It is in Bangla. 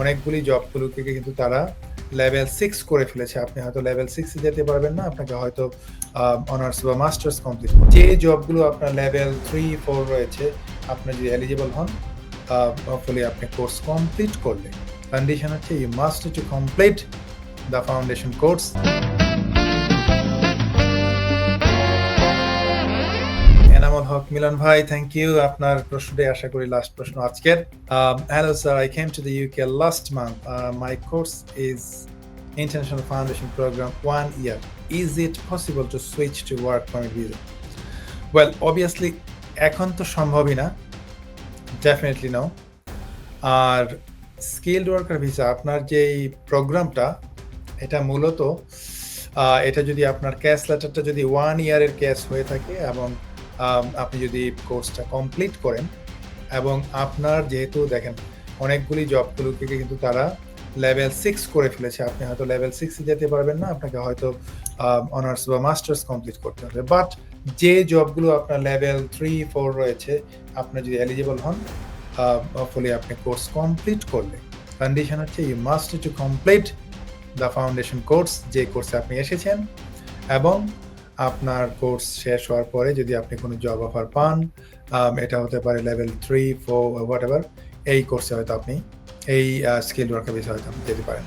অনেকগুলি জবগুলোকে কিন্তু তারা লেভেল সিক্স করে ফেলেছে। আপনি হয়তো লেভেল সিক্সে যেতে পারবেন না, আপনাকে হয়তো অনার্স বা মাস্টার্স কমপ্লিট যে জবগুলো আপনার লেভেল থ্রি ফোর রয়েছে, আপনি যদি এলিজিবল হন ফলে আপনি কোর্স কমপ্লিট করলে। কন্ডিশন হচ্ছে you must to complete the foundation course Enamul Haque Milon ভাই থ্যাংক ইউ আপনার প্রশ্নটাই আশা করি লাস্ট প্রশ্ন আজকের। Hello sir I came to the UK last month my course is international foundation program one year. Is it possible to switch to work permit visa? Well, obviously, এখন তো সম্ভবই না। ডেফিনেটলি নো আর স্কিল্ড ওয়ার্কার ভিসা আপনার যেই প্রোগ্রামটা, এটা মূলত এটা যদি আপনার ক্যাশ লেটারটা যদি ওয়ান ইয়ারের ক্যাশ হয়ে থাকে এবং আপনি যদি কোর্সটা কমপ্লিট করেন এবং আপনার যেহেতু দেখেন অনেকগুলি জবগুলোকে কিন্তু তারা লেভেল সিক্স করে ফেলেছে, আপনি হয়তো লেভেল সিক্সে যেতে পারবেন না, আপনাকে হয়তো অনার্স বা মাস্টার্স কমপ্লিট করতে হবে। বাট যে জবগুলো আপনার লেভেল থ্রি ফোর রয়েছে, আপনি যদি এলিজিবল হন হপফুলি আপনি কোর্স কমপ্লিট করলে। কন্ডিশন হচ্ছে you must to complete the foundation course যে কোর্সে আপনি এসেছেন এবং আপনার কোর্স শেষ হওয়ার পরে যদি আপনি কোনো জব অফার পান এটা হতে পারে level three four whatever এই কোর্সে হয়তো আপনি, এই স্কিল ওয়ার্কের বিষয়ে হয়তো আপনি যেতে পারেন।